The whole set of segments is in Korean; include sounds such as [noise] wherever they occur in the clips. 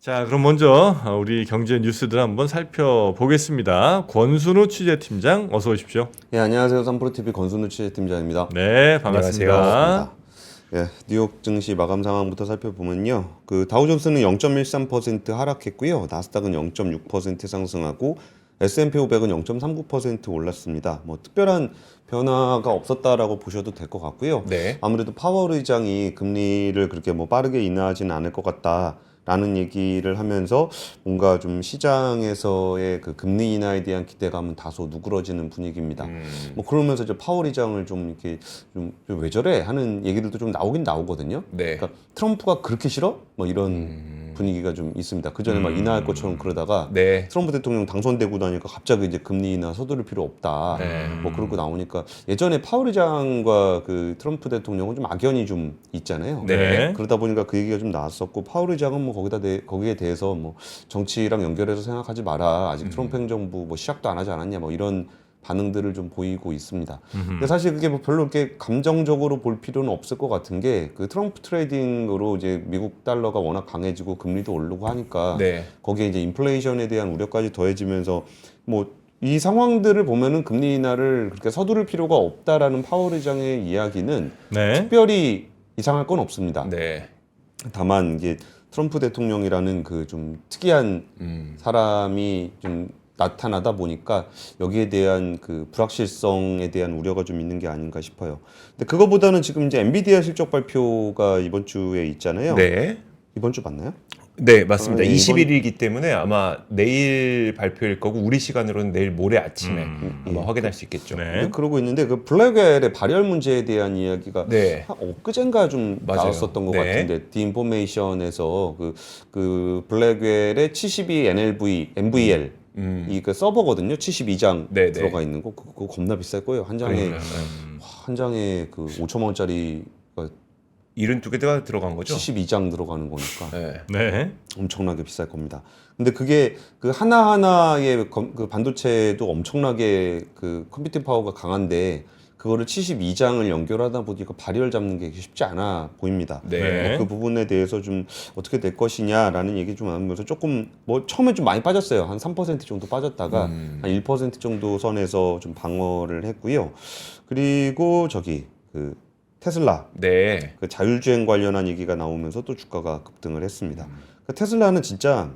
자, 그럼 먼저 우리 경제 뉴스들 한번 살펴보겠습니다. 권순우 취재팀장 어서 오십시오. 예, 안녕하세요. 삼프로TV 권순우 취재팀장입니다. 네, 반갑습니다. 반갑습니다. 예, 뉴욕 증시 마감 상황부터 살펴보면요. 그 다우존스는 0.13% 하락했고요. 나스닥은 0.6% 상승하고 S&P 500은 0.39% 올랐습니다. 뭐 특별한 변화가 없었다라고 보셔도 될 것 같고요. 네. 아무래도 파월 의장이 금리를 그렇게 뭐 빠르게 인하하지는 않을 것 같다. 라는 얘기를 하면서 뭔가 좀 시장에서의 그 금리 인하에 대한 기대감은 다소 누그러지는 분위기입니다. 음. 뭐 그러면서 이제 파월 의장을 좀 이렇게 좀 왜 저래 하는 얘기들도 좀 나오긴 나오거든요. 네. 그러니까 트럼프가 그렇게 싫어? 뭐 이런 음. 분위기가 좀 있습니다. 그 전에 막 인하할 것처럼 그러다가 네. 트럼프 대통령 당선되고 나니까 갑자기 이제 금리 인하 서두를 필요 없다. 네. 뭐 그러고 나오니까 예전에 파월 의장과 그 트럼프 대통령은 좀 악연이 좀 있잖아요. 네. 그러다 보니까 그 얘기가 좀 나왔었고 파월 의장은 뭐 거기다 대, 거기에 대해서 뭐 정치랑 연결해서 생각하지 마라. 아직 트럼프 행정부 뭐 시작도 안 하지 않았냐 뭐 이런 반응들을 좀 보이고 있습니다. 근데 사실 그게 뭐 별로 이렇게 감정적으로 볼 필요는 없을 것 같은 게 그 트럼프 트레이딩으로 이제 미국 달러가 워낙 강해지고 금리도 오르고 하니까 네. 거기에 이제 인플레이션에 대한 우려까지 더해지면서 뭐 이 상황들을 보면은 금리 인하를 그렇게 서두를 필요가 없다라는 파월 의장의 이야기는 네. 특별히 이상할 건 없습니다. 네. 다만 이게 트럼프 대통령이라는 그 좀 특이한 음. 사람이 좀 나타나다 보니까 여기에 대한 그 불확실성에 대한 우려가 좀 있는 게 아닌가 싶어요. 근데 그거보다는 지금 이제 엔비디아 실적 발표가 이번 주에 있잖아요. 네. 이번 주 맞나요? 네, 맞습니다. 어, 이번- 20일이기 때문에 아마 내일 발표일 거고 우리 시간으로는 내일 모레 아침에 음. 아마 확인할 수 있겠죠. 네. 그러고 있는데 그 블랙웰의 발열 문제에 대한 이야기가 네. 한 엊그젠가 좀 맞아요. 나왔었던 것 네. 같은데 디인포메이션에서 그, 그 블랙웰의 72 NLV, NVL 음. 이그 서버거든요. 72장 네, 네. 들어가 있는 거 그거, 그거 겁나 비쌀 거예요. 한 장에 그러니까요. 음. 한 장에 그 5천 원짜리 72개가 들어간 거죠? 72장 들어가는 거니까 네. 네. 엄청나게 비쌀 겁니다. 근데 그게 그 하나하나의 검- 그 반도체도 엄청나게 그 컴퓨팅 파워가 강한데 그거를 72장을 연결하다 보니까 발열 잡는 게 쉽지 않아 보입니다. 네. 네. 그 부분에 대해서 좀 어떻게 될 것이냐라는 얘기 좀 나누면서 조금 뭐 처음에 좀 많이 빠졌어요. 한 3% 정도 빠졌다가 음. 한1% 정도 선에서 좀 방어를 했고요. 그리고 저기 그 테슬라 네. 그 자율주행 관련한 얘기가 나오면서 또 주가가 급등을 했습니다. 그 테슬라는 진짜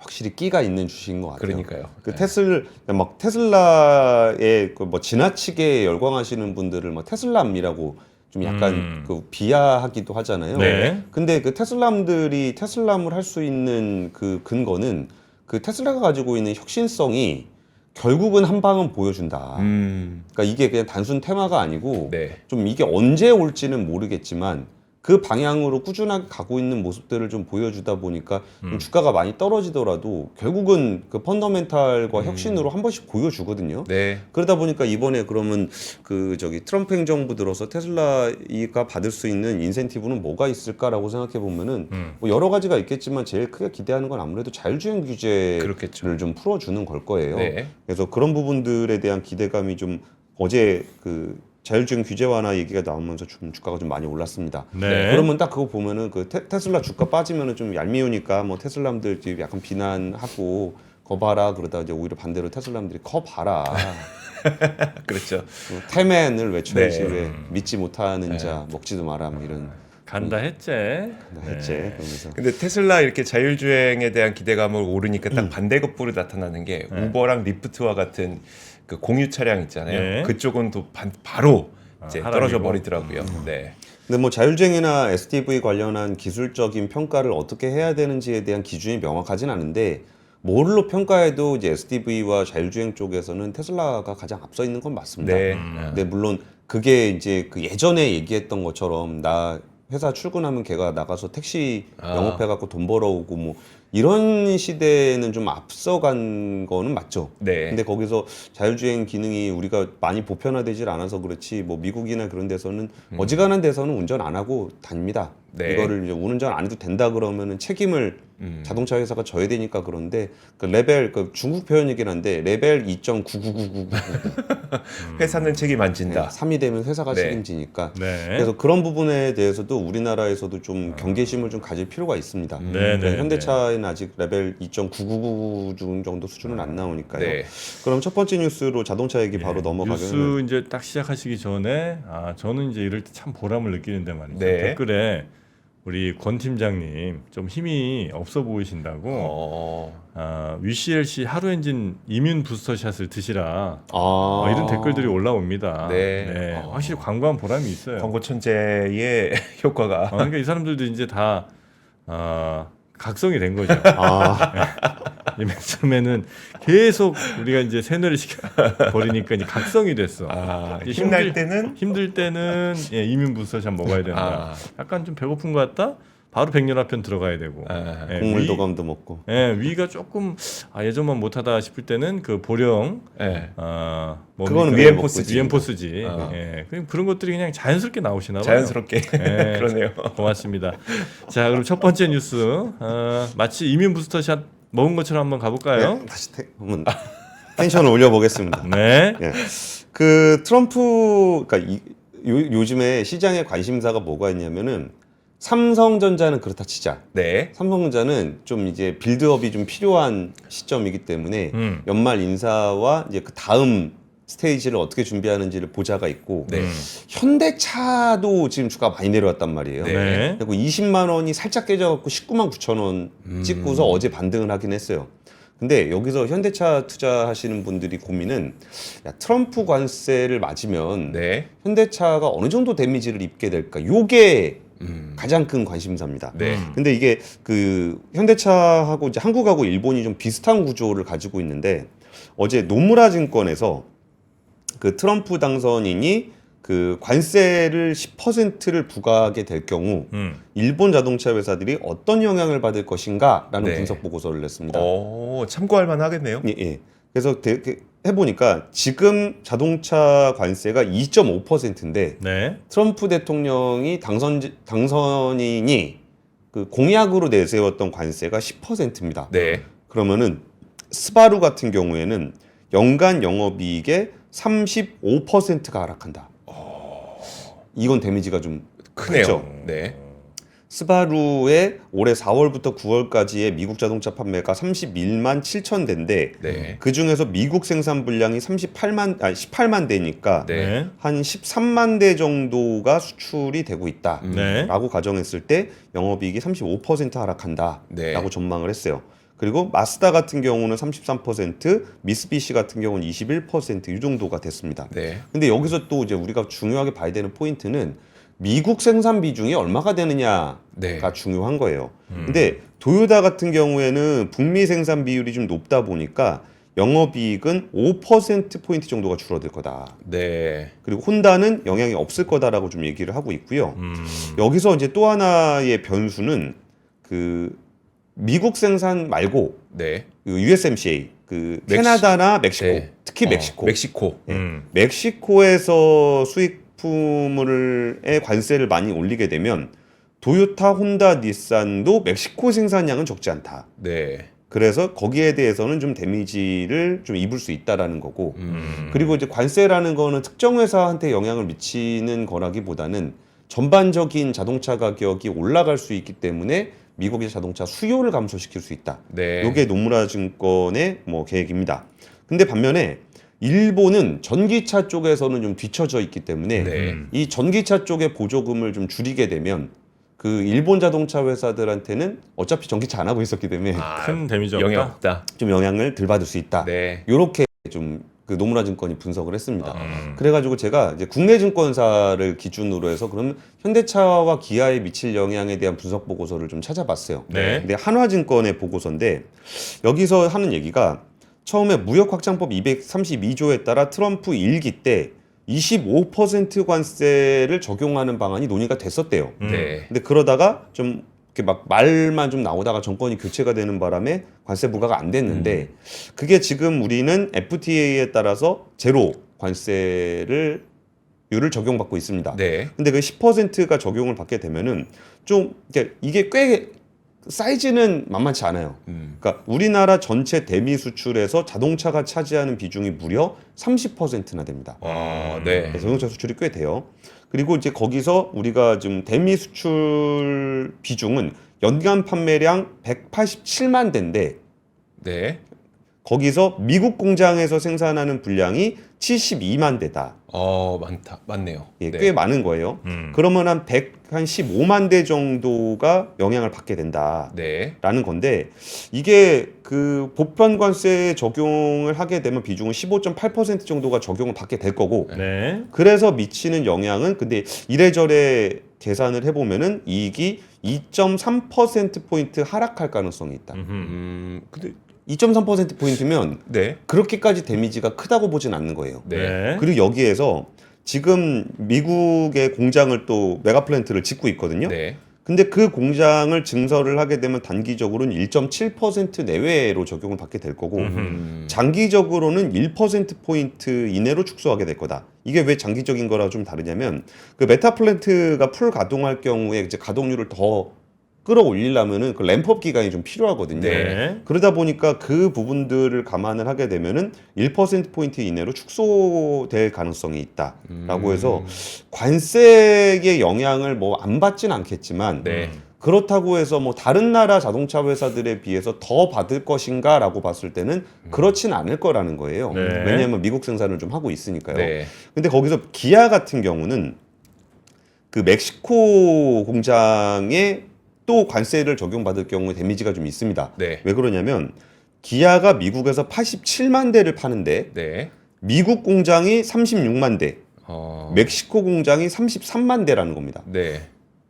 확실히 끼가 있는 주식인 것 같아요. 그러니까요. 그 네. 테슬 막 테슬라에 그 뭐 지나치게 열광하시는 분들을 뭐 테슬람이라고 좀 약간 음. 그 비하하기도 하잖아요. 네. 근데 그 테슬람들이 테슬람을 할 수 있는 그 근거는 그 테슬라가 가지고 있는 혁신성이 결국은 한 방은 보여준다. 음. 그러니까 이게 그냥 단순 테마가 아니고 네. 좀 이게 언제 올지는 모르겠지만 그 방향으로 꾸준하게 가고 있는 모습들을 좀 보여주다 보니까 좀 주가가 많이 떨어지더라도 결국은 그 펀더멘탈과 혁신으로 한 번씩 보여주거든요. 네. 그러다 보니까 이번에 그러면 그 저기 트럼프 행정부 들어서 테슬라가 받을 수 있는 인센티브는 뭐가 있을까라고 생각해 보면은 음. 뭐 여러 가지가 있겠지만 제일 크게 기대하는 건 아무래도 자율주행 규제를 그렇겠죠. 좀 풀어주는 걸 거예요. 네. 그래서 그런 부분들에 대한 기대감이 좀 어제 그 자율주행 규제 완화 얘기가 나오면서 좀 주가가 좀 많이 올랐습니다. 네. 그러면 딱 그거 보면은 그 테, 테슬라 주가 빠지면은 좀 얄미우니까 뭐 테슬람들 이제 약간 비난하고 거 봐라 그러다 이제 오히려 반대로 테슬람들이 거 봐라. [laughs] 그렇죠. 그 태맨을 외쳐야지 네. 왜 믿지 못하는 자 먹지도 마라 뭐 이런. 간다 했제. 했지. 그러면서. 근데 테슬라 이렇게 자율주행에 대한 기대감을 오르니까 딱 반대 급부로 나타나는 게 우버랑 리프트와 같은 그 공유 차량 있잖아요. 네. 그쪽은 또 반, 바로 이제 아, 떨어져 하락이고. 버리더라고요. 네. 근데 뭐 자율주행이나 SDV 관련한 기술적인 평가를 어떻게 해야 되는지에 대한 기준이 명확하진 않은데 뭘로 평가해도 이제 SDV와 자율주행 쪽에서는 테슬라가 가장 앞서 있는 건 맞습니다. 네. 근데 물론 그게 이제 그 예전에 얘기했던 것처럼 나 회사 출근하면 걔가 나가서 택시 아. 영업해갖고 돈 벌어오고 뭐 이런 시대는 좀 앞서간 거는 맞죠. 네. 근데 거기서 자율주행 기능이 우리가 많이 보편화되질 않아서 그렇지 뭐 미국이나 그런 데서는 음. 어지간한 데서는 운전 안 하고 다닙니다. 네. 이거를 이제 운전 안 해도 된다 그러면은 책임을 음. 자동차 회사가 져야 되니까 그런데 그 레벨 그 중국 표현이긴 한데 레벨 2.99999 [laughs] 회사는 책임 안 진다. 3이 되면 회사가 네. 책임지니까 네. 그래서 그런 부분에 대해서도 우리나라에서도 좀 경계심을 좀 가질 필요가 있습니다. 음. 네, 네, 네, 현대차에는 아직 레벨 2.999 정도 수준은 안 나오니까요. 네. 그럼 첫 번째 뉴스로 자동차 얘기 바로 예, 넘어가면 뉴스 이제 딱 시작하시기 전에 아 저는 이제 이럴 때 참 보람을 느끼는데 말이죠. 네. 댓글에 우리 권 팀장님 좀 힘이 없어 보이신다고 어. 아, VCLC 하루 엔진 이뮨 부스터 샷을 드시라 아, 어, 이런 댓글들이 올라옵니다. 네. 어. 확실히 광고한 보람이 있어요. 광고 천재의 [laughs] 효과가 어, 그러니까 이 사람들도 이제 다 아, 각성이 된 거죠. 아, [laughs] 이맨 처음에는 계속 우리가 이제 세뇌를 시켜 버리니까 이제 각성이 됐어. 아, 이제 힘날 힘들- 때는 힘들 때는 예, 이뮨 부스터샷 먹어야 된다. 아. 약간 좀 배고픈 것 같다. 바로 백연합편 들어가야 되고. 아. 예, 국물 위- 도감도 먹고. 예, 위가 조금 아, 예전만 못하다 싶을 때는 그 보령 예. 아, 뭐 그거는 위엠 포스지. 위엠 포스지. 아. 예, 그런 것들이 그냥 자연스럽게 나오시나 봐요. 자연스럽게 예. [laughs] 그러네요. 고맙습니다. 자, 그럼 첫 번째 뉴스 어, 마치 이뮨 부스터샷 먹은 것처럼 한번 가볼까요? 네, 다시 테, 한번 텐션을 올려보겠습니다. [laughs] 네. 예. 그 트럼프, 그러니까 이, 요, 요즘에 시장의 관심사가 뭐가 있냐면은 삼성전자는 그렇다 치자. 네. 삼성전자는 좀 이제 빌드업이 좀 필요한 시점이기 때문에 음. 연말 인사와 이제 그 다음 스테이지를 어떻게 준비하는지를 보자가 있고 네. 음. 현대차도 지금 주가가 많이 내려왔단 말이에요. 네. 네. 그리고 20만 원이 살짝 깨져갖고 19만 9천 원 음. 찍고서 어제 반등을 하긴 했어요. 근데 여기서 현대차 투자하시는 분들이 고민은 야, 트럼프 관세를 맞으면 네. 현대차가 어느 정도 데미지를 입게 될까? 요게 음. 가장 큰 관심사입니다. 네. 음. 근데 이게 그 현대차하고 이제 한국하고 일본이 좀 비슷한 구조를 가지고 있는데 어제 노무라 증권에서 그 트럼프 당선인이 그 관세를 10%를 부과하게 될 경우 음. 일본 자동차 회사들이 어떤 영향을 받을 것인가라는 네. 분석 보고서를 냈습니다. 어, 참고할 만하겠네요. 예, 예. 그래서 대- 그 해보니까 지금 자동차 관세가 2.5%인데 네. 트럼프 대통령이 당선 당선인이 그 공약으로 내세웠던 관세가 10%입니다. 네. 그러면은 스바루 같은 경우에는 연간 영업이익의 35%가 하락한다. 이건 데미지가 좀 크네요. 크죠. 네. 스바루의 올해 4월부터 9월까지의 미국 자동차 판매가 31만 7천 대인데 네. 그 중에서 미국 생산 분량이 38만 아 18만 대니까 네. 네. 한 13만 대 정도가 수출이 되고 있다. 음. 네. 라고 가정했을 때 영업이익이 35% 하락한다. 네. 라고 전망을 했어요. 그리고 마스다 같은 경우는 33%, 미쓰비시 같은 경우는 21%이 정도가 됐습니다. 네. 근데 여기서 또 이제 우리가 중요하게 봐야 되는 포인트는 미국 생산 비중이 얼마가 되느냐가 네. 중요한 거예요. 음. 근데 도요타 같은 경우에는 북미 생산 비율이 좀 높다 보니까 영업이익은 5% 포인트 정도가 줄어들 거다. 네. 그리고 혼다는 영향이 없을 거다라고 좀 얘기를 하고 있고요. 음. 여기서 이제 또 하나의 변수는 그 미국 생산 말고 네. 그 USMCA 그 멕시- 캐나다나 멕시코 네. 특히 어, 멕시코 멕시코. 예. 음. 멕시코에서 수입품을의 관세를 많이 올리게 되면 도요타, 혼다, 닛산도 멕시코 생산량은 적지 않다. 네. 그래서 거기에 대해서는 좀 데미지를 좀 입을 수 있다라는 거고 음. 그리고 이제 관세라는 거는 특정 회사한테 영향을 미치는 거라기보다는 전반적인 자동차 가격이 올라갈 수 있기 때문에 미국의 자동차 수요를 감소시킬 수 있다. 네. 요게 노무라 증권의 뭐 계획입니다. 근데 반면에 일본은 전기차 쪽에서는 좀 뒤처져 있기 때문에 네. 음. 이 전기차 쪽의 보조금을 좀 줄이게 되면 그 일본 자동차 회사들한테는 어차피 전기차 안 하고 있었기 때문에 아, 큰 데미지 없다. 영향 없다. 좀 영향을 덜 받을 수 있다. 네. 요렇게 좀 그 노무라 증권이 분석을 했습니다. 음. 그래가지고 제가 이제 국내 증권사를 기준으로 해서 그럼 현대차와 기아에 미칠 영향에 대한 분석 보고서를 좀 찾아봤어요. 네. 근데 한화증권의 보고서인데 여기서 하는 얘기가 처음에 무역 확장법 232조에 따라 트럼프 일기 때 25% 관세를 적용하는 방안이 논의가 됐었대요. 음. 네. 근데 그러다가 좀 이렇게 막 말만 좀 나오다가 정권이 교체가 되는 바람에 관세 부과가 안 됐는데 그게 지금 우리는 FTA에 따라서 제로 관세를 율을 적용받고 있습니다. 네. 근데 그 10%가 적용을 받게 되면은 좀 이게 꽤 사이즈는 만만치 않아요. 음. 그러니까 우리나라 전체 대미 수출에서 자동차가 차지하는 비중이 무려 30%나 됩니다. 아, 네. 그래서 자동차 수출이 꽤 돼요. 그리고 이제 거기서 우리가 지금 대미 수출 비중은 연간 판매량 187만 대인데 네. 거기서 미국 공장에서 생산하는 분량이 72만 대다. 어, 많다. 많네요. 예, 네. 꽤 많은 거예요. 음. 그러면 한 115만 대 정도가 영향을 받게 된다. 네. 라는 건데 이게 그 보편 관세 적용을 하게 되면 비중은 15.8% 정도가 적용을 받게 될 거고 네. 그래서 미치는 영향은 근데 이래저래 계산을 해보면은 이익이 2.3% 포인트 하락할 가능성이 있다. 음흠. 음, 근데 2.3% 포인트면 네. 그렇게까지 데미지가 크다고 보진 않는 거예요. 네. 네. 그리고 여기에서 지금 미국의 공장을 또 메가 플랜트를 짓고 있거든요. 네. 근데 그 공장을 증설을 하게 되면 단기적으로는 1.7% 내외로 적용을 받게 될 거고 음흠. 음. 장기적으로는 1% 포인트 이내로 축소하게 될 거다. 이게 왜 장기적인 거랑 좀 다르냐면 그 메타 플랜트가 풀 가동할 경우에 이제 가동률을 더 끌어올리려면은 그 램프업 기간이 좀 필요하거든요. 네. 그러다 보니까 그 부분들을 감안을 하게 되면은 1% 포인트 이내로 축소될 가능성이 있다라고 음. 해서 관세의 영향을 뭐 안 받진 않겠지만 네. 그렇다고 해서 뭐 다른 나라 자동차 회사들에 비해서 더 받을 것인가라고 봤을 때는 그렇진 않을 거라는 거예요. 네. 왜냐하면 미국 생산을 좀 하고 있으니까요. 네. 근데 거기서 기아 같은 경우는 그 멕시코 공장에 또 관세를 적용받을 경우에 데미지가 좀 있습니다. 네. 왜 그러냐면 기아가 미국에서 87만 대를 파는데 네. 미국 공장이 36만 대, 어. 멕시코 공장이 33만 대라는 겁니다. 네.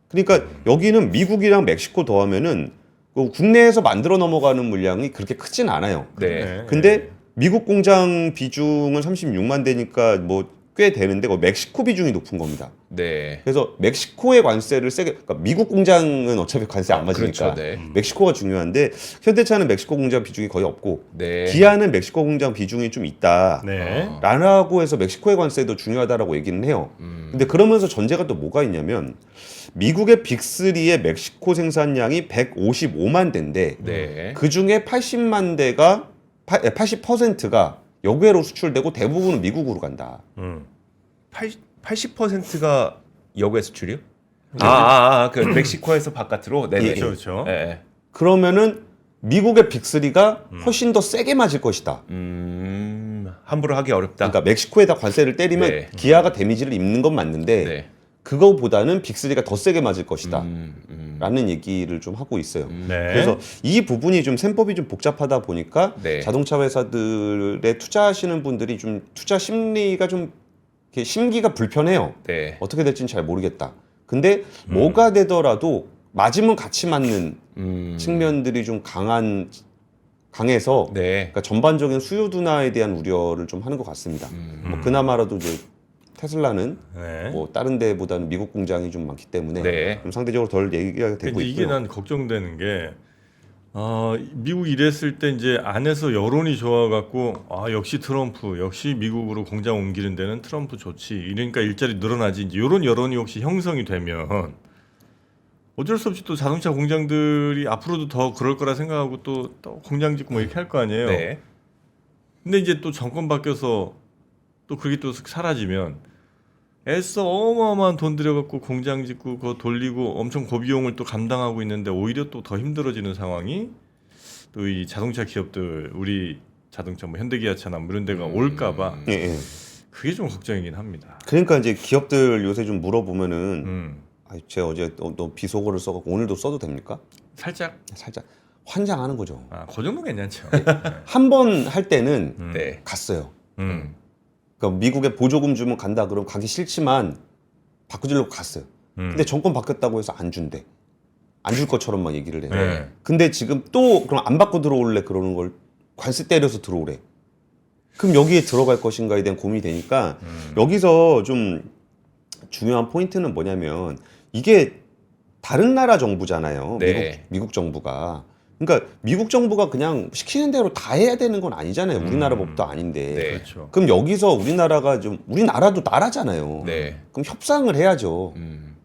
그러니까 여기는 미국이랑 멕시코 더하면은 그 국내에서 만들어 넘어가는 물량이 그렇게 크진 않아요. 네. 근데 미국 공장 비중은 36만 대니까 뭐 꽤 되는데 그 멕시코 비중이 높은 겁니다. 네. 그래서 멕시코의 관세를 세게 그러니까 미국 공장은 어차피 관세 안 맞으니까 그렇죠. 네. 멕시코가 중요한데 현대차는 멕시코 공장 비중이 거의 없고 네. 기아는 멕시코 공장 비중이 좀 있다. 네. 어. 라고 해서 멕시코의 관세도 중요하다라고 얘기는 해요. 음. 근데 그러면서 전제가 또 뭐가 있냐면 미국의 빅3의 멕시코 생산량이 155만 대인데 네. 그 중에 80만 대가 80%가 여기로 수출되고 대부분은 미국으로 간다. 음. 80, 80%가 여구의 수출이요? 아, 아, 아, 그 멕시코에서 바깥으로. 네, 네. 예, 그렇죠. 그렇죠. 네, 네. 그러면은 미국의 빅3가 훨씬 더 세게 맞을 것이다. 음, 함부로 하기 어렵다. 그러니까 멕시코에다 관세를 때리면 네. 기아가 데미지를 입는 건 맞는데 네. 그거보다는 빅3가 더 세게 맞을 것이다. 음, 음. 라는 얘기를 좀 하고 있어요. 네. 그래서 이 부분이 좀 셈법이 좀 복잡하다 보니까 네. 자동차 회사들에 투자하시는 분들이 좀 투자 심리가 좀 이렇게 심기가 불편해요. 네. 어떻게 될지는 잘 모르겠다. 근데 뭐가 되더라도 맞으면 같이 맞는 음. 측면들이 좀 강한 강해서 네. 그러니까 전반적인 수요 둔화에 대한 우려를 좀 하는 것 같습니다. 음. 뭐 그나마라도 이제 테슬라는 네. 뭐 다른 데보다는 미국 공장이 좀 많기 때문에 네. 좀 상대적으로 덜 얘기가 되고 근데 이게 있고요. 난 걱정되는 게 어, 미국 이랬을 때 이제 안에서 여론이 좋아갖고 아 역시 트럼프 역시 미국으로 공장 옮기는 데는 트럼프 좋지 이러니까 일자리 늘어나지 이제 이런 여론이 혹시 형성이 되면 어쩔 수 없이 또 자동차 공장들이 앞으로도 더 그럴 거라 생각하고 또, 또 공장 짓고 뭐 이렇게 할 거 아니에요. 네. 근데 이제 또 정권 바뀌어서 또 그게 또 사라지면 애써 어마어마한 돈 들여갖고 공장 짓고 그거 돌리고 엄청 고비용을 또 감당하고 있는데 오히려 또 더 힘들어지는 상황이 또 이 자동차 기업들 우리 자동차 뭐 현대기아차나 뭐 이런 데가 음. 올까봐 예, 예. 그게 좀 걱정이긴 합니다. 그러니까 이제 기업들 요새 좀 물어보면은 음 아, 제가 어제 너, 너 비속어를 써갖고 오늘도 써도 됩니까? 살짝 살짝 환장하는 거죠. 아그 정도 괜찮죠. 한 번 할 때는 음. 네. 갔어요. 음. 그러니까 미국에 보조금 주면 간다 그러면 가기 싫지만 바꾸려고 갔어요. 음. 근데 정권 바뀌었다고 해서 안 준대. 안 줄 것처럼만 얘기를 해. 네. 근데 지금 또 그럼 안 받고 들어올래 그러는 걸 관세 때려서 들어오래. 그럼 여기에 들어갈 것인가에 대한 고민이 되니까 음. 여기서 좀 중요한 포인트는 뭐냐면 이게 다른 나라 정부잖아요. 네. 미국, 미국 정부가. 그러니까 미국 정부가 그냥 시키는 대로 다 해야 되는 건 아니잖아요. 우리나라 법도 아닌데. 네. 그렇죠. 그럼 여기서 우리나라가 좀 우리나라도 나라잖아요. 네. 그럼 협상을 해야죠. 음.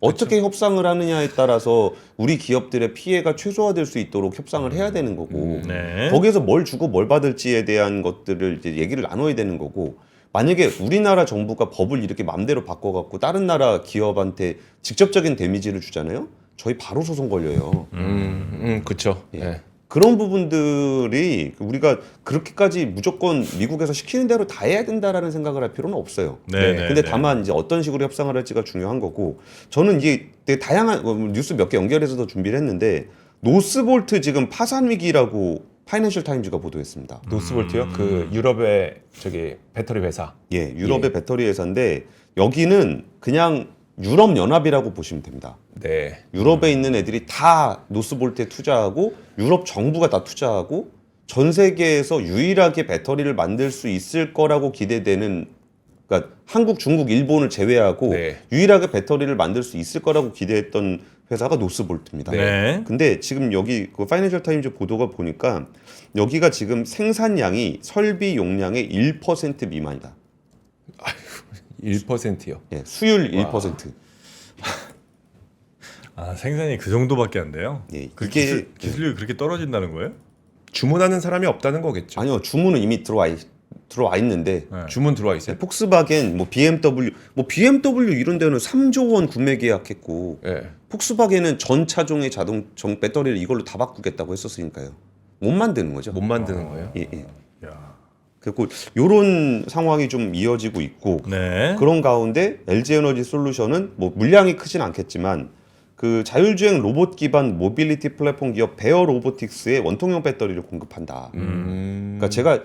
어떻게 협상을 하느냐에 따라서 우리 기업들의 피해가 최소화될 수 있도록 협상을 해야 되는 거고 음. 네. 거기에서 뭘 주고 뭘 받을지에 대한 것들을 이제 얘기를 나눠야 되는 거고 만약에 우리나라 정부가 법을 이렇게 맘대로 바꿔갖고 다른 나라 기업한테 직접적인 데미지를 주잖아요. 저희 바로 소송 걸려요. 음, 음, 그쵸. 예. 예. 그런 부분들이 우리가 그렇게까지 무조건 미국에서 시키는 대로 다 해야 된다라는 생각을 할 필요는 없어요. 네, 네, 근데 네. 다만 이제 어떤 식으로 협상을 할지가 중요한 거고 저는 이게 되게 다양한 어, 뉴스 몇 개 연결해서도 준비를 했는데 노스볼트 지금 파산 위기라고 파이낸셜 타임즈가 보도했습니다. 노스볼트요? 그 유럽의 저기 배터리 회사. 예, 유럽의 배터리 회사인데 여기는 그냥 유럽 연합이라고 보시면 됩니다. 네. 유럽에 있는 애들이 다 노스볼트에 투자하고 유럽 정부가 다 투자하고 전 세계에서 유일하게 배터리를 만들 수 있을 거라고 기대되는 그러니까 한국, 중국, 일본을 제외하고 네. 유일하게 배터리를 만들 수 있을 거라고 기대했던 회사가 노스볼트입니다. 네. 근데 지금 여기 그 파이낸셜 타임즈 보도가 보니까 여기가 지금 생산량이 설비 용량의 1% 미만이다. 1%요. 예, 수율 1%. [laughs] 아 생산이 그 정도밖에 안 돼요. 예, 그 이게- 기술, 기술력이 그렇게 떨어진다는 거예요? 주문하는 사람이 없다는 거겠죠. 아니요, 주문은 이미 들어와 있, 들어와 있는데 네. 주문 들어와 있어요. 폭스바겐, 뭐 BMW, 뭐 BMW 이런 데는 3조 원 구매 계약했고 예. 폭스바겐은 전 차종의 자동 정 배터리를 이걸로 다 바꾸겠다고 했었으니까요. 못 만드는 거죠. 못 만드는 거예요. 예, 예. 야. 그리고 요런 상황이 좀 이어지고 있고 네. 그런 가운데 LG 에너지 솔루션은 뭐 물량이 크진 않겠지만 그 자율주행 로봇 기반 모빌리티 플랫폼 기업 베어 로보틱스의 원통형 배터리를 공급한다. 음. 그러니까 제가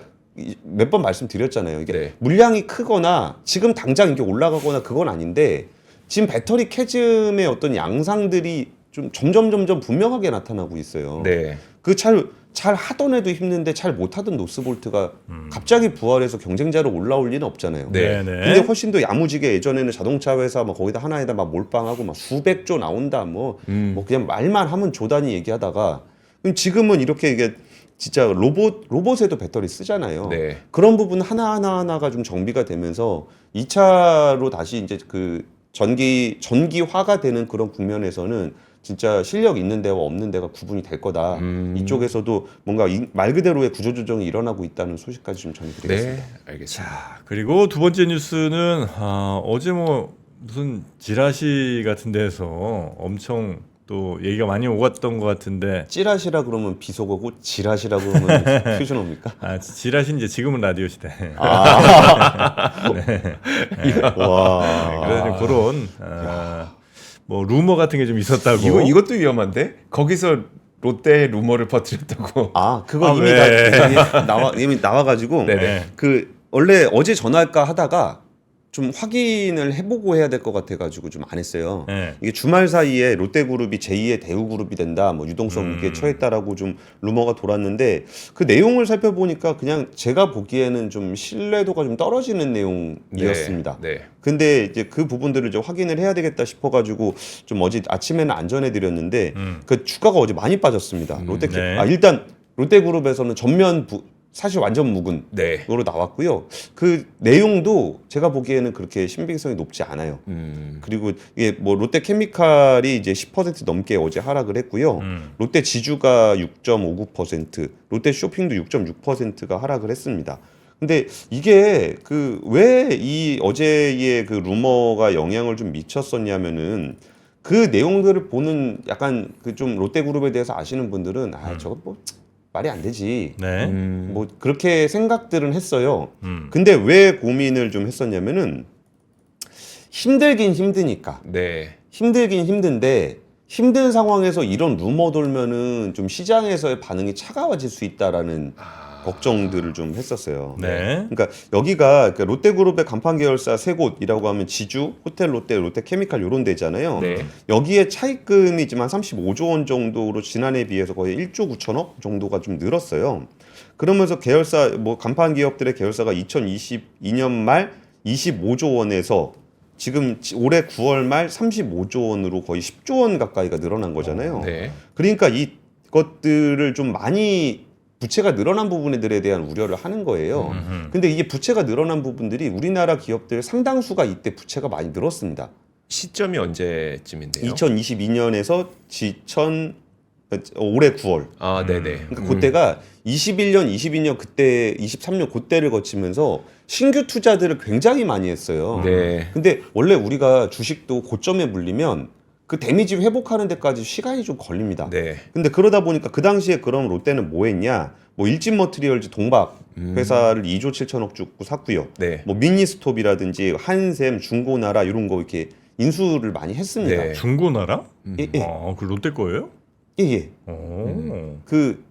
몇 번 말씀드렸잖아요. 이게 네. 물량이 크거나 지금 당장 이게 올라가거나 그건 아닌데 지금 배터리 캐즘의 어떤 양상들이 좀 점점 점점 분명하게 나타나고 있어요. 네. 그잘 잘 하던 애도 힘든데 잘 못하던 노스볼트가 갑자기 부활해서 경쟁자로 올라올 리는 없잖아요. 네. 네. 네. 근데 훨씬 더 야무지게 예전에는 자동차 회사 막 거기다 하나에다 막 몰빵하고 막 수백 조 나온다 뭐, 음. 뭐 그냥 말만 하면 조단이 얘기하다가 그럼 지금은 이렇게 이게 진짜 로봇 로봇에도 배터리 쓰잖아요. 네. 그런 부분 하나 하나 하나가 좀 정비가 되면서 2차로 다시 이제 그 전기 전기화가 되는 그런 국면에서는 진짜 실력 있는 데와 없는 데가 구분이 될 거다. 음. 이쪽에서도 뭔가 이- 말 그대로의 구조 조정이 일어나고 있다는 소식까지 좀 전해드리겠습니다. 네. 알겠습니다. 자, 그리고 두 번째 뉴스는 아, 어제 뭐 무슨 지라시 같은 데서 엄청 또 얘기가 많이 오갔던 것 같은데 찌라시라 그러면 비속어고 지라시라 그러면 [laughs] 퓨전어입니까? 아, 지- 지라시 이제 지금은 라디오 시대. [laughs] 와. 그래서 그런 아, 뭐 루머 같은 게 좀 있었다고. 이거 이것도 위험한데 거기서 롯데 루머를 퍼뜨렸다고. 아 그거 아, 이미 왜? 다 이미 나와 이미 나와가지고 네네. 그 원래 어제 전화할까 하다가 좀 확인을 해보고 해야 될 것 같아가지고 좀 안 했어요. 네. 이게 주말 사이에 롯데그룹이 제2의 대우그룹이 된다, 뭐 유동성 음. 위기에 처했다라고 좀 루머가 돌았는데 그 내용을 살펴보니까 그냥 제가 보기에는 좀 신뢰도가 좀 떨어지는 내용이었습니다. 네. 네. 근데 이제 그 부분들을 좀 확인을 해야 되겠다 싶어가지고 좀 어제 아침에는 안 전해드렸는데 음. 그 주가가 어제 많이 빠졌습니다. 음, 롯데 네. 아 일단 롯데그룹에서는 전면 부, 사실 완전 묵은 네. 으로 나왔고요. 그 내용도 제가 보기에는 그렇게 신빙성이 높지 않아요. 음. 그리고 이게 뭐 롯데 케미칼이 이제 10% 넘게 어제 하락을 했고요. 음. 롯데 지주가 6.59%, 롯데 쇼핑도 6.6%가 하락을 했습니다. 근데 이게 그 왜 이 어제의 그 루머가 영향을 좀 미쳤었냐면은 그 내용들을 보는 약간 그 좀 롯데그룹에 대해서 아시는 분들은 아 저거 뭐 말이 안 되지. 네. 음. 뭐 그렇게 생각들은 했어요. 음. 근데 왜 고민을 좀 했었냐면은 힘들긴 힘드니까 네. 힘들긴 힘든데 힘든 상황에서 이런 루머 돌면은 좀 시장에서의 반응이 차가워질 수 있다라는 걱정들을 좀 했었어요. 아. 네. 그러니까 여기가 그 롯데그룹의 간판 계열사 세 곳이라고 하면 지주, 호텔 롯데, 롯데케미칼 요런 데잖아요. 네. 여기에 차입금이 지금 한 35조 원 정도로 지난해에 비해서 거의 1조 9천억 정도가 좀 늘었어요. 그러면서 계열사 뭐 간판 기업들의 계열사가 2022년 말 25조 원에서 지금 지- 올해 9월 말 35조 원으로 거의 10조 원 가까이가 늘어난 거잖아요. 네. 그러니까 이 것들을 좀 많이 부채가 늘어난 부분들에 대한 우려를 하는 거예요. 음흠. 근데 이게 부채가 늘어난 부분들이 우리나라 기업들 상당수가 이때 부채가 많이 늘었습니다. 시점이 언제쯤인데요? 2022년에서 지천 올해 9월. 아, 네네. 그러니까 그때가 21년, 22년 그때 23년 그때를 거치면서 신규 투자들을 굉장히 많이 했어요. 네. 근데 원래 우리가 주식도 고점에 물리면 그 데미지 회복하는 데까지 시간이 좀 걸립니다. 네. 근데 그러다 보니까 그 당시에 그럼 롯데는 뭐 했냐? 뭐 일진 머트리얼즈 동박 회사를 2조 7천억 주고 샀고요. 음. 네. 뭐 미니스톱이라든지 한샘, 중고나라 이런 거 이렇게 인수를 많이 했습니다. 네. 중고나라? 예, 예. 아, 그 롯데 거예요? 예, 예. 오. 그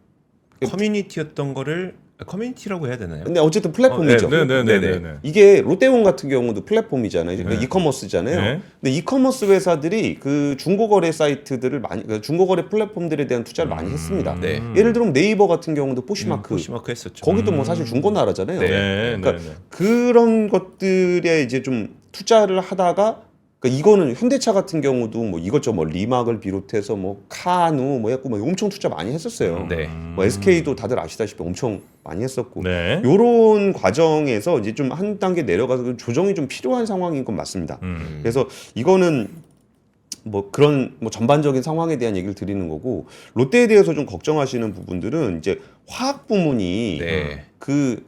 커뮤니티였던 거를 아, 커뮤니티라고 해야 되나요? 근데 어쨌든 플랫폼이죠. 어, 네, 네, 네, 네. 네. 이게 롯데온 같은 경우도 플랫폼이잖아요. 그러니까 네. 이커머스잖아요. 네. 근데 이커머스 회사들이 그 중고거래 사이트들을 많이, 그러니까 중고거래 플랫폼들에 대한 투자를 많이 했습니다. 네. 예를 들면 네이버 같은 경우도 포시마크, 포시마크 했었죠. 거기도 뭐 사실 중고 나라잖아요. 네. 네, 그러니까 네, 네. 그런 것들에 이제 좀 투자를 하다가 그러니까 이거는 현대차 같은 경우도 뭐 이것저것 뭐 리막을 비롯해서 뭐 카누 뭐 했고 뭐 엄청 투자 많이 했었어요. 네. 뭐 SK도 다들 아시다시피 엄청 많이 했었고 네. 요런 과정에서 이제 좀 한 단계 내려가서 그 조정이 좀 필요한 상황인 건 맞습니다. 음. 그래서 이거는 뭐 그런 뭐 전반적인 상황에 대한 얘기를 드리는 거고 롯데에 대해서 좀 걱정하시는 부분들은 이제 화학 부문이 네. 그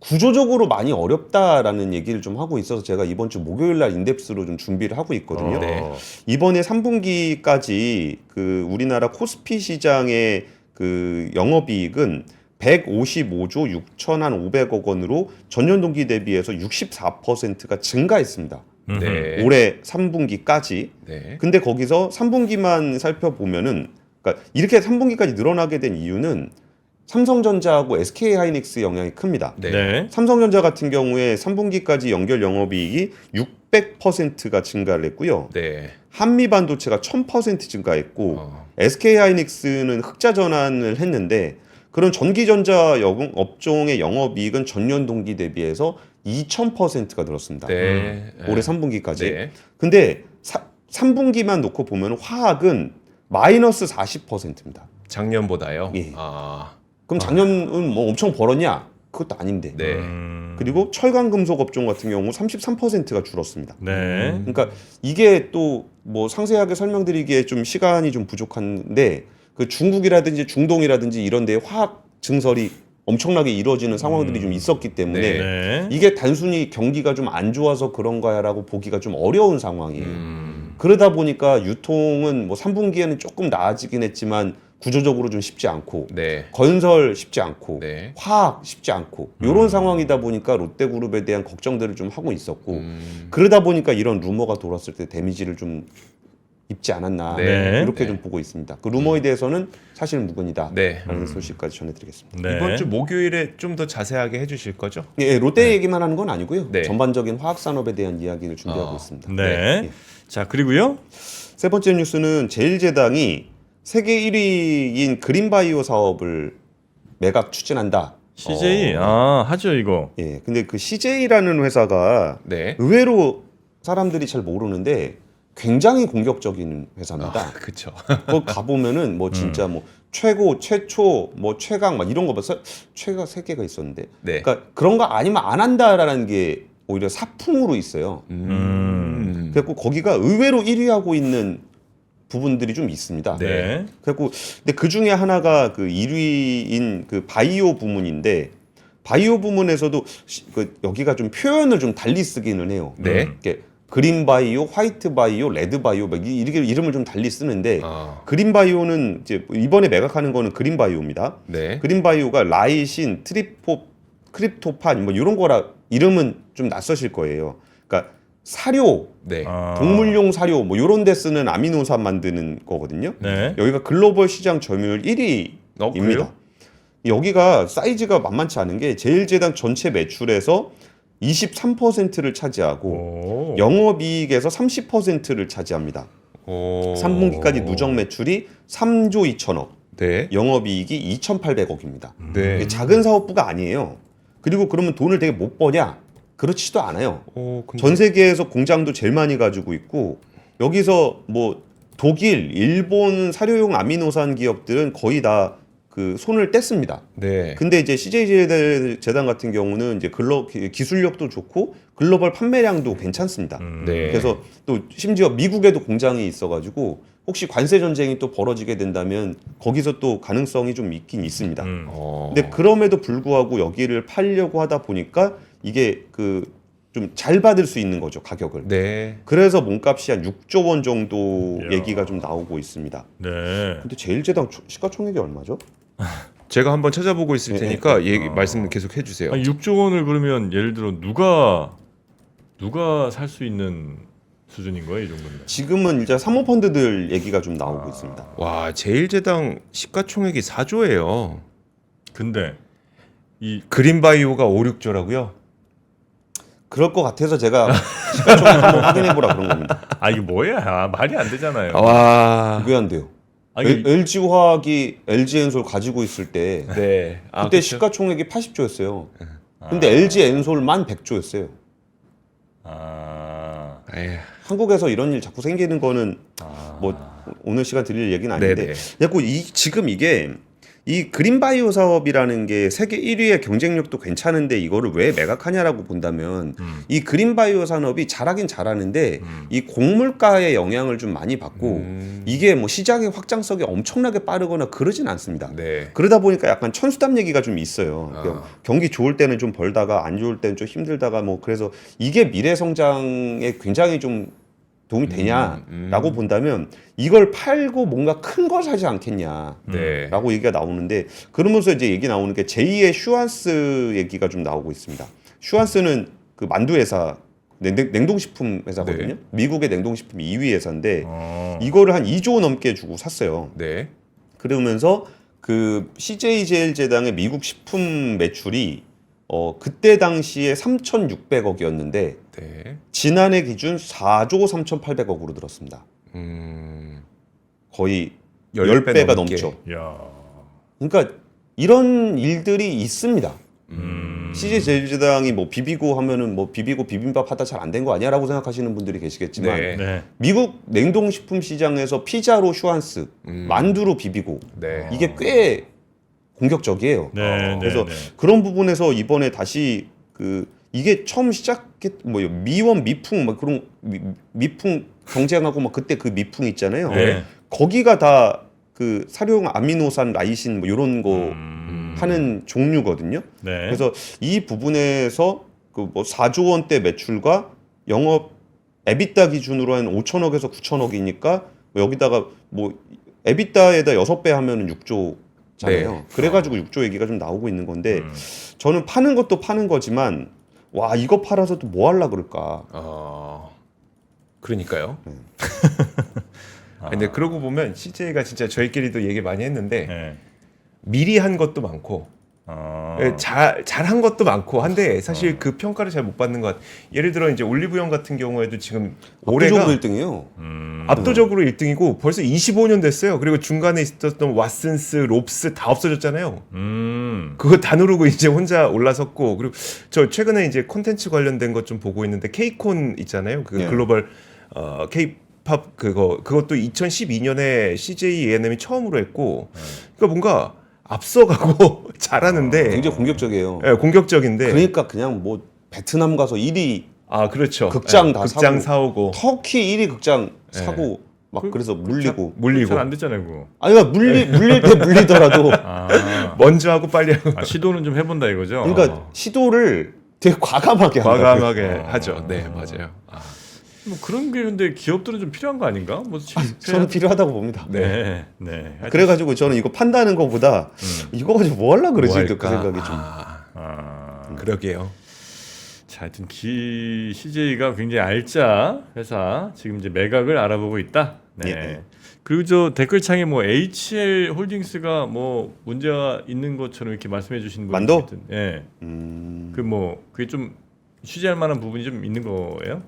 구조적으로 많이 어렵다라는 얘기를 좀 하고 있어서 제가 이번 주 목요일 날 인덱스로 좀 준비를 하고 있거든요. 어. 네. 이번에 3분기까지 그 우리나라 코스피 시장의 그 영업이익은 155조 6,500억 원으로 전년 동기 대비해서 64%가 증가했습니다. 네. 올해 3분기까지. 네. 근데 거기서 3분기만 살펴보면은 그러니까 이렇게 3분기까지 늘어나게 된 이유는 삼성전자하고 SK 하이닉스 영향이 큽니다. 네. 네. 삼성전자 같은 경우에 3분기까지 연결 영업이익이 600%가 증가를 했고요. 네. 한미 반도체가 1000% 증가했고 어. SK 하이닉스는 흑자 전환을 했는데 그런 전기전자 영- 업종의 영업이익은 전년 동기 대비해서 2000%가 늘었습니다. 네. 올해 3분기까지. 네. 근데 사, 3분기만 놓고 보면 화학은 마이너스 40%입니다. 작년보다요. 예. 아. 그럼 작년은 뭐 엄청 벌었냐? 그것도 아닌데. 네. 음. 그리고 철강 금속 업종 같은 경우 33%가 줄었습니다. 네. 그러니까 이게 또 뭐 상세하게 설명드리기에 좀 시간이 좀 부족한데 그 중국이라든지 중동이라든지 이런 데 화학 증설이 엄청나게 이루어지는 상황들이 좀 있었기 때문에 네. 네. 이게 단순히 경기가 좀 안 좋아서 그런가야라고 보기가 좀 어려운 상황이에요. 음. 그러다 보니까 유통은 뭐 3분기에는 조금 나아지긴 했지만 구조적으로 좀 쉽지 않고 네. 건설 쉽지 않고 네. 화학 쉽지 않고 이런 상황이다 보니까 롯데그룹에 대한 걱정들을 좀 하고 있었고 음. 그러다 보니까 이런 루머가 돌았을 때 데미지를 좀 입지 않았나 네. 이렇게 네. 좀 보고 있습니다. 그 루머에 대해서는 사실 무근이다. 네. 라는 소식까지 전해드리겠습니다. 네. 이번 주 목요일에 좀 더 자세하게 해주실 거죠? 예, 롯데 얘기만 하는 건 아니고요. 네. 전반적인 화학 산업에 대한 이야기를 준비하고 아. 있습니다. 네. 예. 자, 그리고요. 세 번째 뉴스는 제일제당이 세계 1위인 그린바이오 사업을 매각 추진한다. CJ. 어. 아, 하죠, 이거. 예, 근데 그 CJ라는 회사가 네. 의외로 사람들이 잘 모르는데 굉장히 공격적인 회사입니다. 아, 그렇죠. [laughs] 거 가보면은 뭐 진짜 뭐 최고, 최초, 뭐 최강 막 이런 거 봐서 최가 세 개가 있었는데, 네. 그러니까 그런 거 아니면 안 한다라는 게 오히려 사품으로 있어요. 음. 그래갖고 거기가 의외로 1위 하고 있는 부분들이 좀 있습니다. 네. 그래갖고 근데 그 중에 하나가 그 1위인 그 바이오 부문인데 바이오 부문에서도 시- 그 여기가 좀 표현을 좀 달리 쓰기는 해요. 네. 이렇게 그린 바이오, 화이트 바이오, 레드 바이오 막 이- 이렇게 이름을 좀 달리 쓰는데 아. 그린 바이오는 이제 이번에 매각하는 거는 그린 바이오입니다. 네. 그린 바이오가 라이신, 트리포, 크립토판 뭐 이런 거라 이름은 좀 낯서실 거예요. 그러니까 사료, 네. 아. 동물용 사료 뭐 이런 데 쓰는 아미노산 만드는 거거든요. 네. 여기가 글로벌 시장 점유율 1위입니다. 어, 그래요? 여기가 사이즈가 만만치 않은 게 제일제당 전체 매출에서 23%를 차지하고 오. 영업이익에서 30%를 차지합니다. 오. 3분기까지 누적 매출이 3조 2천억, 네. 영업이익이 2,800억입니다. 네. 작은 사업부가 아니에요. 그리고 그러면 돈을 되게 못 버냐? 그렇지도 않아요. 오, 근데 전 세계에서 공장도 제일 많이 가지고 있고 여기서 뭐 독일, 일본 사료용 아미노산 기업들은 거의 다 그 손을 뗐습니다. 네. 근데 이제 CJ 재단 같은 경우는 이제 글로 기- 기술력도 좋고 글로벌 판매량도 괜찮습니다. 음. 네. 그래서 또 심지어 미국에도 공장이 있어가지고 혹시 관세 전쟁이 또 벌어지게 된다면 거기서 또 가능성이 좀 있긴 있습니다. 음. 어. 근데 그럼에도 불구하고 여기를 팔려고 하다 보니까 이게 그 좀 잘 받을 수 있는 거죠 가격을. 네. 그래서 몸값이 한 6조 원 정도 이야. 얘기가 좀 나오고 있습니다. 네. 근데 제일제당 초- 시가총액이 얼마죠? [laughs] 제가 한번 찾아보고 있을 네, 테니까 얘기 어. 말씀 계속 해주세요. 아니 6조 원을 그러면 예를 들어 누가 누가 살 수 있는 수준인 거예요, 이 정도면? 지금은 이제 사모펀드들 얘기가 좀 나오고 아. 있습니다. 와 제일제당 시가총액이 4조예요. 근데 이 그린바이오가 5, 6조라고요? 그럴 것 같아서 제가 [laughs] 시가총액 한번 확인해 보라 그런 겁니다. 아 이게 뭐야? 아, 말이 안 되잖아요. 와. 왜안 돼요? 아니, LG 화학이 LG 엔솔 가지고 있을 때 네. 아, 그때 그쵸? 시가총액이 80조였어요. 아. 근데 LG 엔솔만 100조였어요. 아, 에휴. 한국에서 이런 일 자꾸 생기는 거는 아. 뭐 오늘 시간 드릴 얘기는 아닌데 네네. 자꾸 이 지금 이게 이 그린바이오 사업이라는 게 세계 1위의 경쟁력도 괜찮은데 이거를 왜 매각하냐라고 본다면 음. 이 그린바이오 산업이 잘하긴 잘하는데 음. 이 곡물가의 영향을 좀 많이 받고 음. 이게 뭐 시장의 확장성이 엄청나게 빠르거나 그러진 않습니다. 네. 그러다 보니까 약간 천수담 얘기가 좀 있어요. 아. 경기 좋을 때는 좀 벌다가 안 좋을 때는 좀 힘들다가 뭐 그래서 이게 미래 성장에 굉장히 좀 도움이 되냐라고 음, 음. 본다면 이걸 팔고 뭔가 큰 걸 사지 않겠냐라고 네. 얘기가 나오는데 그러면서 이제 얘기 나오는 게 제2의 슈완스 얘기가 좀 나오고 있습니다. 슈완스는 그 만두 회사 냉- 냉동식품 회사거든요. 네. 미국의 냉동식품 2위 회사인데 어. 이거를 한 2조 넘게 주고 샀어요. 네. 그러면서 그 CJ 제일제당의 미국 식품 매출이 어 그때 당시에 3,600억이었는데 네. 지난해 기준 4조 3,800억으로 들었습니다. 음. 거의 열배 10배가 넘게. 넘죠. 야. 그러니까 이런 일들이 있습니다. 음. CJ 제일제당이 뭐 비비고 하면은 뭐 비비고 비빔밥 하다 잘 안 된 거 아니야라고 생각하시는 분들이 계시겠지만 네. 네. 미국 냉동식품 시장에서 피자로 슈완스, 음. 만두로 비비고 네. 이게 꽤 공격적이에요. 네, 어, 네, 그래서 네. 그런 부분에서 이번에 다시 그 이게 처음 시작했 뭐 미원 미풍 막 그런 미, 미풍 경쟁하고 막 그때 그 미풍 있잖아요. 네. 거기가 다 그 사료용 아미노산 라이신 뭐 이런 거 음. 하는 종류거든요. 네. 그래서 이 부분에서 그 뭐 4조 원대 매출과 영업 에비타 기준으로 한 5천억에서 9천억이니까 뭐 여기다가 뭐 에비타에다 6배 하면은 6조 잖아요. 네. 그래가지고 6조 얘기가 좀 나오고 있는 건데 음. 저는 파는 것도 파는 거지만 와 이거 팔아서 또 뭐 할라 그럴까? 어. 그러니까요. [laughs] 아. 근데 그러고 보면 CJ가 진짜 저희끼리도 얘기 많이 했는데 네. 미리 한 것도 많고 어. 예, 잘 잘한 것도 많고 한데 사실 그 평가를 잘 못 받는 것. 같- 예를 들어 이제 올리브영 같은 경우에도 지금 올해가 압도적으로 1등이에요. 음. 압도적으로 1등이고 벌써 25년 됐어요. 그리고 중간에 있었던 왓슨스, 롭스 다 없어졌잖아요. 음. 그거 다 누르고 이제 혼자 올라섰고 그리고 저 최근에 이제 콘텐츠 관련된 것 좀 보고 있는데 케이콘 있잖아요. 그 네. 글로벌 어 케이팝 그거 그것도 2012년에 CJ E&M이 처음으로 했고 그러니까 뭔가 앞서가고 잘하는데 굉장히 공격적이에요. 예, 공격적인데 그러니까 그냥 뭐 베트남 가서 1위, 아 그렇죠. 극장 예, 다 극장 사고. 사오고 터키 1위 극장 네. 사고 막 그- 그래서 물리고 물리고 잘 안 됐잖아요, 그거. 아니 그러니까 물리 물릴 때 물리더라도 [laughs] 아. 먼저 하고 빨리 하고 아, 시도는 좀 해본다 이거죠. 그러니까 어. 시도를 되게 과감하게. 과감하게 어. 하죠. 네 맞아요. 아, 뭐 그런 게 근데 기업들은 좀 필요한 거 아닌가? 뭐 저는 필요하다고 봅니다. 네, 네. 하여튼- 그래가지고 저는 이거 판다는 것보다 음. 이거 가지고 뭐 하려 그러지 뭐 그 할까? 생각이 좀. 아, 아, 그러게요. 자, 하여튼 기 CJ가 굉장히 알짜 회사 지금 이제 매각을 알아보고 있다. 네. 예. 그리고 저 댓글창에 뭐 HL 홀딩스가 뭐 문제가 있는 것처럼 이렇게 말씀해 주신 분이 만도? 예. 음. 그 뭐 그게 좀 취재할 만한 부분이 좀 있는 거예요?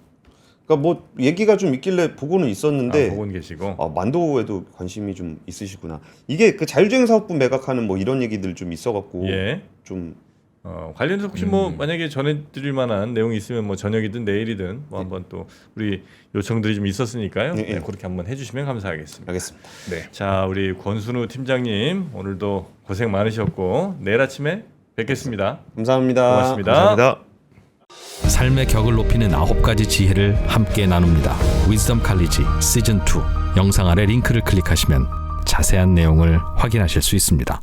그러니까 뭐 얘기가 좀 있길래 보고는 아, 있었는데 보고는 계시고. 아, 만도에도 관심이 좀 있으시구나. 이게 그 자율주행 사업부 매각하는 뭐 이런 얘기들 좀 있어갖고 예. 좀 어, 관련해서 혹시 뭐 만약에 전해드릴 만한 내용이 있으면 뭐 저녁이든 내일이든 뭐 한번 또 우리 요청들이 좀 있었으니까요. 예, 예. 네, 그렇게 한번 해주시면 감사하겠습니다. 알겠습니다. 네. 자, 우리 권순우 팀장님 오늘도 고생 많으셨고 내일 아침에 뵙겠습니다. 감사합니다. 고맙습니다. 감사합니다. 삶의 격을 높이는 아홉 가지 지혜를 함께 나눕니다. 위즈덤 칼리지 시즌 2 영상 아래 링크를 클릭하시면 자세한 내용을 확인하실 수 있습니다.